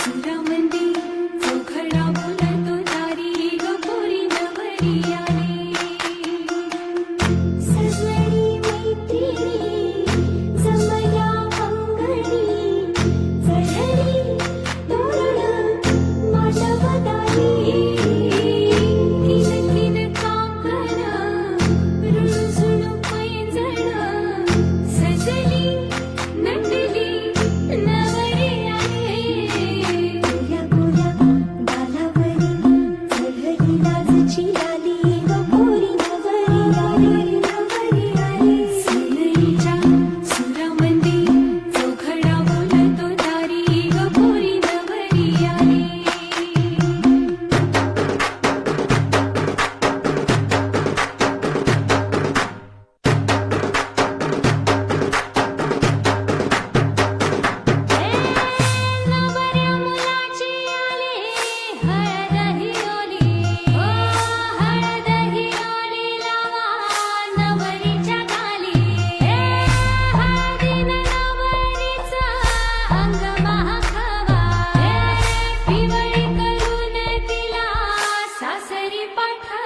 सुरमंदी चोखडा बोलतो तारी गोरी नवरिया। পাঠা